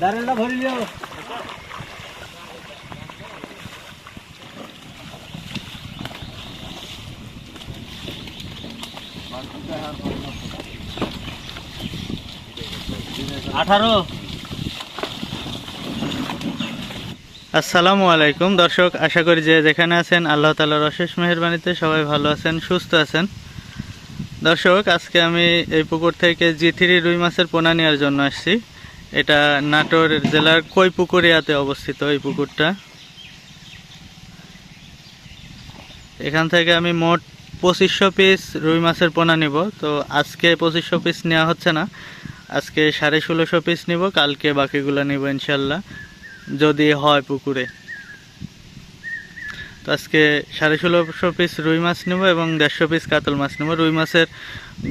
দাঁড়ানটা ভরি লিও আঠারো। আসসালামু আলাইকুম দর্শক, আশা করি যে যেখানে আছেন, আল্লাহ তালার অশেষ মেহরবানিতে সবাই ভালো আছেন, সুস্থ আছেন। দর্শক, আজকে আমি এই পুকুর থেকে জি থ্রি রুই মাছের পোনা নেওয়ার জন্য আসছি। এটা নাটোর জেলার কৈপুকুরিয়াতে অবস্থিত এই পুকুরটা। এখান থেকে আমি মোট পঁচিশশো পিস রুই মাছের পোনা নিব। তো আজকে পঁচিশশো পিস নেওয়া হচ্ছে না। আজকে সাড়ে ষোলোশো পিস নিব, কালকে বাকিগুলো নিব ইনশাল্লাহ, যদি হয় পুকুরে। তো আজকে সাড়ে ষোলোশো পিস রুই মাছ নেব এবং দেড়শো পিস কাতল মাছ নেব। রুই মাছের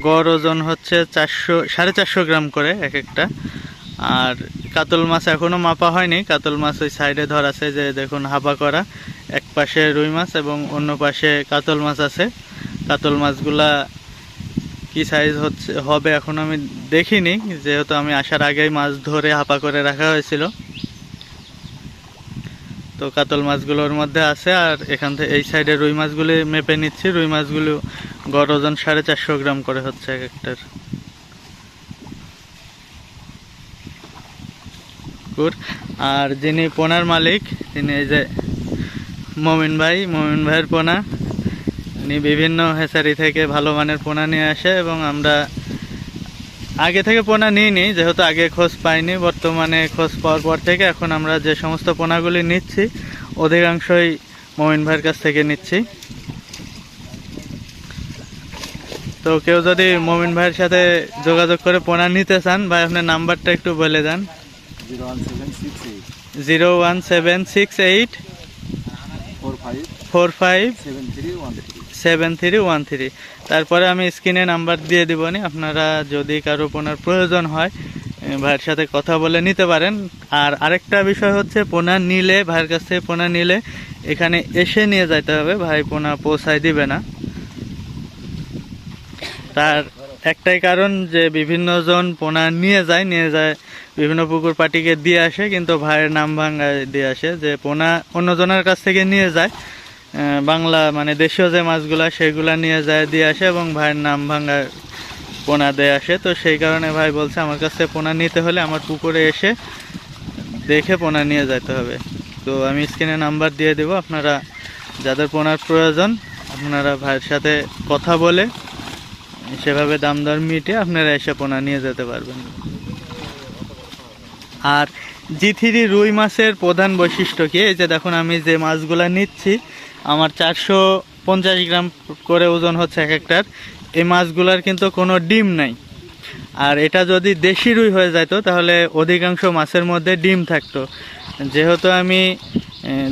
গড় ওজন হচ্ছে চারশো, সাড়ে চারশো গ্রাম করে এক একটা। আর কাতল মাছ এখনও মাপা হয়নি। কাতল মাছ ওই সাইডে ধর আছে যে দেখুন হাপা করা। এক পাশে রুই মাছ এবং অন্য পাশে কাতল মাছ আছে। কাতল মাছগুলা কি সাইজ হচ্ছে, হবে এখন আমি দেখিনি। যেহেতু আমি আসার আগেই মাছ ধরে হাপা করে রাখা হয়েছিল। তো কাতল মাছগুলোর মধ্যে আছে, আর এখান থেকে এই সাইডে রুই মাছগুলি মেপে নিচ্ছি। রুই মাছগুলো গড় ওজন সাড়ে চারশো গ্রাম করে হচ্ছে এক একটার আর যিনি পোনার মালিক, তিনি এই যে মমিন ভাই, মমিন ভাইয়ের পোনা। উনি বিভিন্ন হেসারি থেকে ভালো মানের পোনা নিয়ে আসে এবং আমরা আগে থেকে পোনা নিইনি যেহেতু আগে খোঁজ পাইনি বর্তমানে খোঁজ পাওয়ার পর থেকে এখন আমরা যে সমস্ত পোনাগুলি নিচ্ছি অধিকাংশই মমিন ভাইয়ের কাছ থেকে নিচ্ছি। তো কেউ যদি মমিন ভাইয়ের সাথে যোগাযোগ করে পোনা নিতে চান ভাই আপনার নাম্বারটা একটু বলে দেন। Zero one seven six eight four five four five seven three one three. Seven three one three তারপরে আমি স্ক্রিনে নাম্বার দিয়ে দিবনি, আপনারা যদি কারও পোনার প্রয়োজন হয় ভাইয়ের সাথে কথা বলে নিতে পারেন। আর আরেকটা বিষয় হচ্ছে পোনা নিলে, ভাইয়ের কাছ থেকে পোনা নিলে এখানে এসে নিয়ে যাইতে হবে, ভাই পোনা পৌঁছায় দিবে না। তার একটাই কারণ যে বিভিন্ন জন পোনা নিয়ে যায় নিয়ে যায়, বিভিন্ন পুকুর পাটিকে দিয়ে আসে, কিন্তু ভাইয়ের নাম ভাঙ্গায় দিয়ে আসে যে পোনা অন্যজনের কাছ থেকে নিয়ে যায়। বাংলা মানে দেশীয় যে মাছগুলা, সেগুলা নিয়ে যায়, দিয়ে আসে এবং ভাইয়ের নাম ভাঙ্গা পোনা দিয়ে আসে। তো সেই কারণে ভাই বলছে, আমার কাছে পোনা নিতে হলে আমার পুকুরে এসে দেখে পোনা নিয়ে যেতে হবে। তো আমি স্ক্রিনে নাম্বার দিয়ে দেবো, আপনারা যাদের পোনার প্রয়োজন, আপনারা ভাইয়ের সাথে কথা বলে সেভাবে দাম দর মিটে আপনারা এসে পোনা নিয়ে যেতে পারবেন। আর জি থ্রি রুই মাছের প্রধান বৈশিষ্ট্য কি? এই যে দেখুন, আমি যে মাছগুলো নিচ্ছি, আমার চারশো পঞ্চাশ গ্রাম করে ওজন হচ্ছে এক একটার এই মাছগুলার কিন্তু কোনো ডিম নাই। আর এটা যদি দেশি রুই হয়ে যেত তাহলে অধিকাংশ মাছের মধ্যে ডিম থাকতো। যেহেতু আমি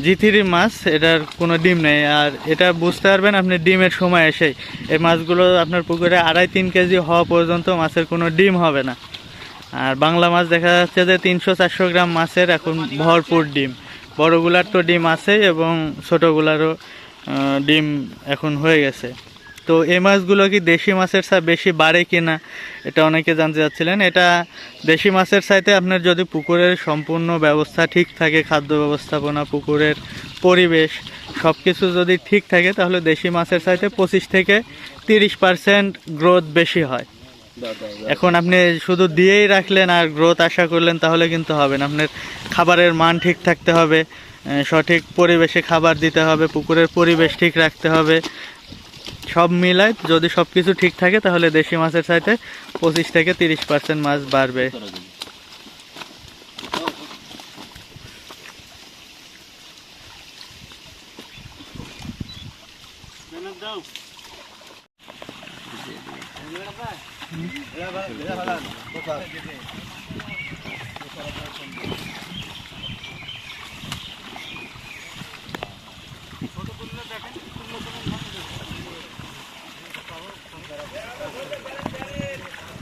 জিথিরি মাছ, এটার কোনো ডিম নেই। আর এটা বুঝতে পারবেন, আপনি ডিমের সময় এসেই। এই মাছগুলো আপনার পুকুরে আড়াই তিন কেজি হওয়া পর্যন্ত মাছের কোনো ডিম হবে না। আর বাংলা মাছ দেখা যাচ্ছে যে তিনশো চারশো গ্রাম মাছের এখন ভরপুর ডিম। বড়গুলার তো ডিম আছে এবং ছোটোগুলারও ডিম এখন হয়ে গেছে। তো এই মাছগুলো কি দেশি মাছের চা বেশি বাড়ে কিনা, এটা অনেকে জানতে চাচ্ছিলেন। এটা দেশি মাছের চাইতে আপনার যদি পুকুরের সম্পূর্ণ ব্যবস্থা ঠিক থাকে, খাদ্য ব্যবস্থাপনা, পুকুরের পরিবেশ সব কিছু যদি ঠিক থাকে, তাহলে দেশি মাছের চাইতে পঁচিশ থেকে তিরিশ পার্সেন্ট গ্রোথ বেশি হয়। এখন আপনি শুধু দিয়েই রাখলেন আর গ্রোথ আশা করলেন তাহলে কিন্তু হবে না। আপনার খাবারের মান ঠিক থাকতে হবে সঠিক পরিবেশে খাবার দিতে হবে পুকুরের পরিবেশ ঠিক রাখতে হবে। সব মিলায় যদি সব কিছু ঠিক থাকে তাহলে দেশি মাছের সাথে পঁচিশ থেকে তিরিশ পার্সেন্ট মাছ বাড়বে।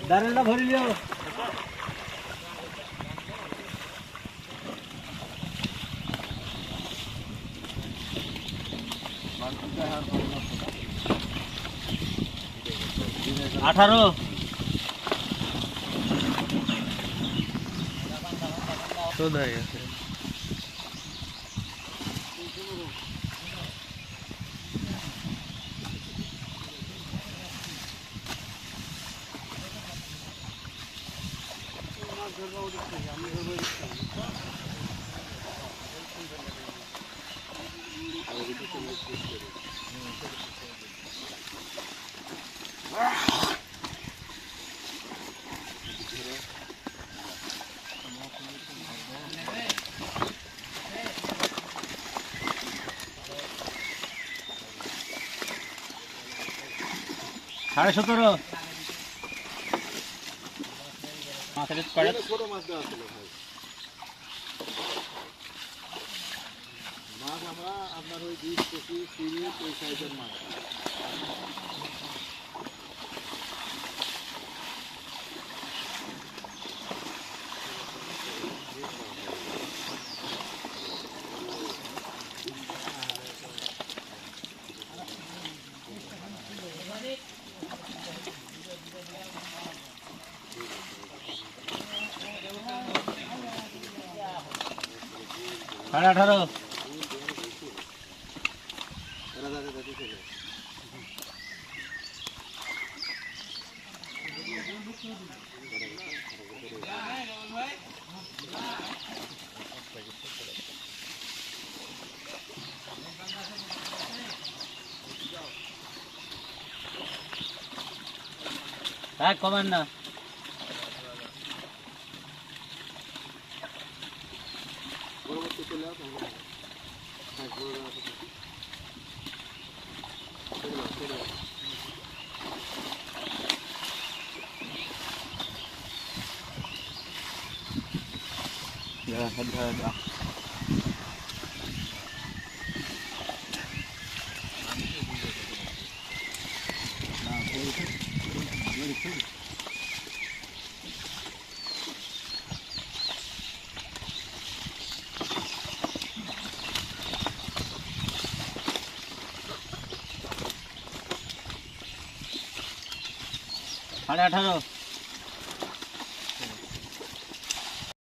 দাঁড়ানটা ভরি লিও আঠারো। কোথায় গেছে সাড়ে সতেরো। মাছের ভাই মাছ আমরা আপনার ওই বিশ পঁচিশ তিরিশ ওই সাইজের মাছ সাড়ে আঠারো হ্যাঁ কমেন না। চলে আসো আমরা হ্যাঁ বড় বড়